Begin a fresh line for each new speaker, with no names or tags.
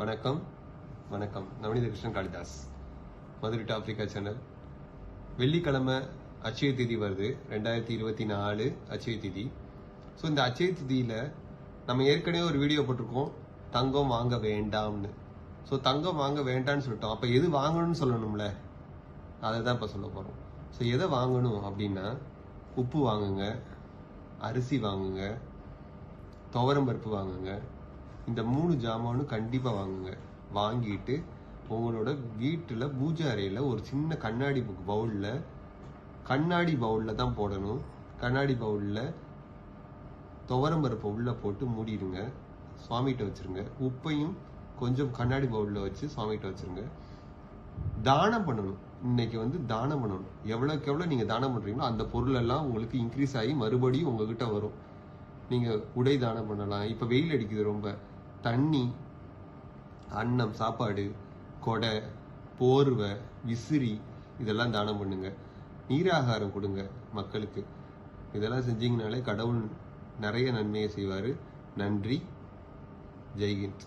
வணக்கம். வணக்கம். Navaneetha Krishnan Kalidas. Madurai to Africa channel. வெள்ளிக்கிழமை அச்சய திதி வருது. ரெண்டாயிரத்தி இருபத்தி நாலு அச்சய திதி. ஸோ இந்த அச்சய திதியில் நம்ம ஏற்கனவே ஒரு வீடியோ போட்டிருக்கோம். தங்கம் வாங்க வேண்டாம்னு. ஸோ தங்கம் வாங்க வேண்டாம்னு சொல்லிட்டோம். அப்போ எது வாங்கணும்னு சொல்லணும்ல? அதை தான் இப்போ சொல்ல போகிறோம் ஸோ எதை வாங்கணும் அப்படின்னா உப்பு வாங்குங்க அரிசி வாங்குங்க துவரம் பருப்பு வாங்குங்க இந்த மூணு ஜாமானும் கண்டிப்பாக வாங்குங்க. வாங்கிட்டு உங்களோட வீட்டில் பூஜை அறையில் ஒரு சின்ன கண்ணாடி பவுலில் கண்ணாடி பவுலில் தான் போடணும். கண்ணாடி பவுலில் துவரம் பருப்பை உள்ளே போட்டு மூடிடுங்க. சுவாமிகிட்ட வச்சிருங்க. உப்பையும் கொஞ்சம் கண்ணாடி பவுலில் வச்சு சுவாமிகிட்ட வச்சுருங்க. தானம் பண்ணணும். இன்னைக்கு வந்து தானம் பண்ணணும். எவ்வளோக்கு எவ்வளோ நீங்கள் தானம் பண்ணுறீங்களோ அந்த பொருளெல்லாம் உங்களுக்கு இன்க்ரீஸ் ஆகி மறுபடியும் உங்ககிட்ட வரும். நீங்கள் உடை தானம் பண்ணலாம். இப்போ வெயில் அடிக்குது ரொம்ப. தண்ணி அன்னம் சாப்பாடு கொடை போர்வை விசிறி இதெல்லாம் தானம் பண்ணுங்க. நீராகாரம் கொடுங்க மக்களுக்கு. இதெல்லாம் செஞ்சீங்கனாலே கடவுள் நிறைய நன்மையை செய்வார். நன்றி. ஜெய்ஹிந்த்.